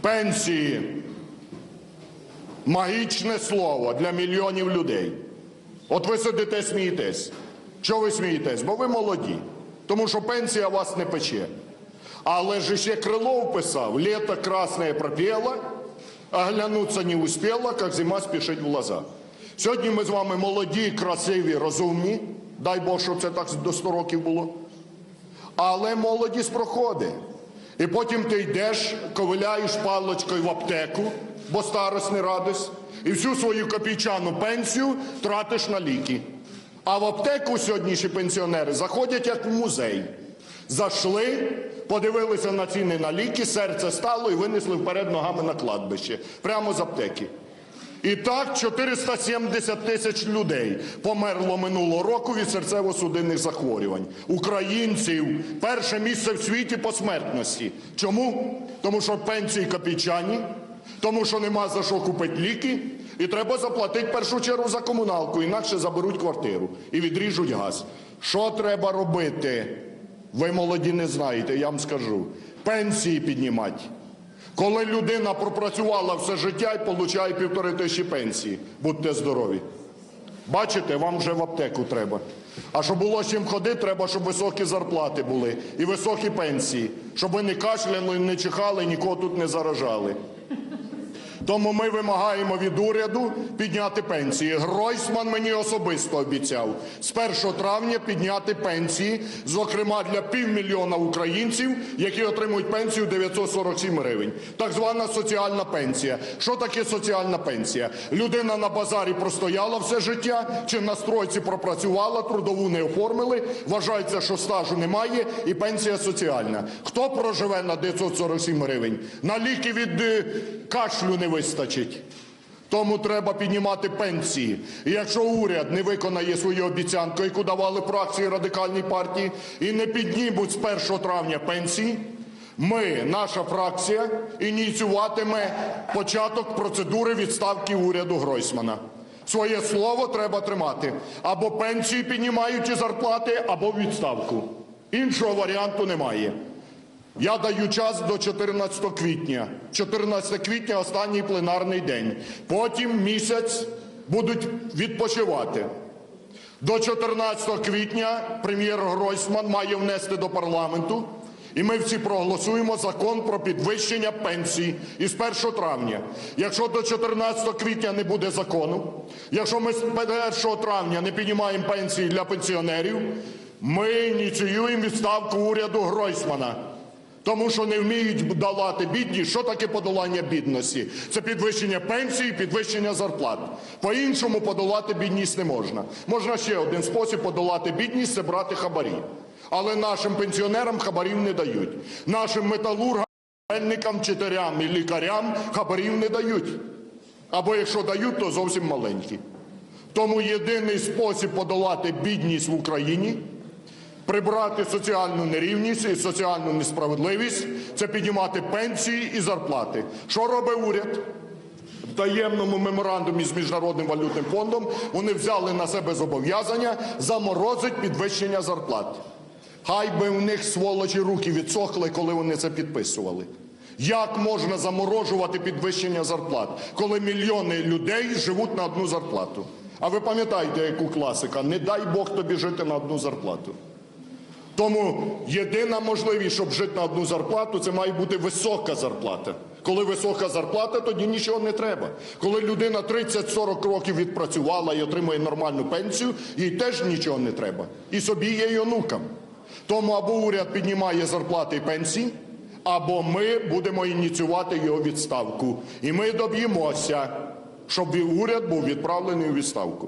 Пенсії магічне слово для мільйонів людей. От ви сидите, смієтесь. Що ви смієтесь? Бо ви молоді. Тому що пенсія вас не пече. Але ж ще Крилов писав: лето красне пропело, а глянуться не успіла, як зима спішить в глаза. Сьогодні ми з вами молоді, красиві, розумні. Дай Бог, щоб це так до 100 років було. Але молодість проходить. І потім ти йдеш, ковиляєш палочкою в аптеку, бо старость не радость, і всю свою копійчану пенсію тратиш на ліки. А в аптеку сьогоднішні пенсіонери заходять як в музей. Зайшли, подивилися на ціни на ліки, серце стало і винесли вперед ногами на кладбище, прямо з аптеки. І так 470 тисяч людей померло минулого року від серцево-судинних захворювань. Українців перше місце в світі по смертності. Чому? Тому що пенсії копійчані, тому що нема за що купити ліки, і треба заплатити першу чергу за комуналку, інакше заберуть квартиру і відріжуть газ. Що треба робити? Ви молоді не знаєте, я вам скажу. Пенсії піднімати. Коли людина пропрацювала все життя і отримує півтори тисячі пенсії, будьте здорові. Бачите, вам вже в аптеку треба. А щоб було чим ходити, треба, щоб високі зарплати були і високі пенсії, щоб ви не кашляли, не чихали, нікого тут не заражали. Тому ми вимагаємо від уряду підняти пенсії. Гройсман мені особисто обіцяв з 1 травня підняти пенсії, зокрема для півмільйона українців, які отримують пенсію 947 гривень. Так звана соціальна пенсія. Що таке соціальна пенсія? Людина на базарі простояла все життя, чи на стройці пропрацювала, трудову не оформили. Вважається, що стажу немає, і пенсія соціальна. Хто проживе на 947 гривень? На ліки від е, кашлю не вистачить. Тому треба піднімати пенсії. І якщо уряд не виконає свою обіцянку, яку давали фракції радикальній партії, і не піднімуть з 1 травня пенсії, ми, наша фракція, ініціюватиме початок процедури відставки уряду Гройсмана. Своє слово треба тримати. Або пенсії піднімають і зарплати, або відставку. Іншого варіанту немає. Я даю час до 14 квітня. 14 квітня останній пленарний день. Потім місяць будуть відпочивати. До 14 квітня прем'єр Гройсман має внести до парламенту, і ми всі проголосуємо закон про підвищення пенсій із 1 травня. Якщо до 14 квітня не буде закону, якщо ми з 1 травня не піднімаємо пенсії для пенсіонерів, ми ініціюємо відставку уряду Гройсмана. Тому що не вміють долати бідність. Що таке подолання бідності? Це підвищення пенсії, підвищення зарплат. По-іншому подолати бідність не можна. Можна ще один спосіб подолати бідність це брати хабарі. Але нашим пенсіонерам хабарів не дають. Нашим металургам, мельникам, вчителям і лікарям хабарів не дають. Або якщо дають, то зовсім маленькі. Тому єдиний спосіб подолати бідність в Україні прибрати соціальну нерівність і соціальну несправедливість це піднімати пенсії і зарплати. Що робить уряд? В таємному меморандумі з Міжнародним валютним фондом вони взяли на себе зобов'язання заморозить підвищення зарплат. Хай би в них сволочі руки відсохли, коли вони це підписували. Як можна заморожувати підвищення зарплат, коли мільйони людей живуть на одну зарплату? А ви пам'ятаєте, яку класика? Не дай Бог тобі жити на одну зарплату. Тому єдина можливість, щоб жити на одну зарплату, це має бути висока зарплата. Коли висока зарплата, тоді нічого не треба. Коли людина 30-40 років відпрацювала і отримує нормальну пенсію, їй теж нічого не треба. І собі є і онукам. Тому або уряд піднімає зарплати і пенсії, або ми будемо ініціювати його відставку. І ми доб'ємося, щоб уряд був відправлений у відставку.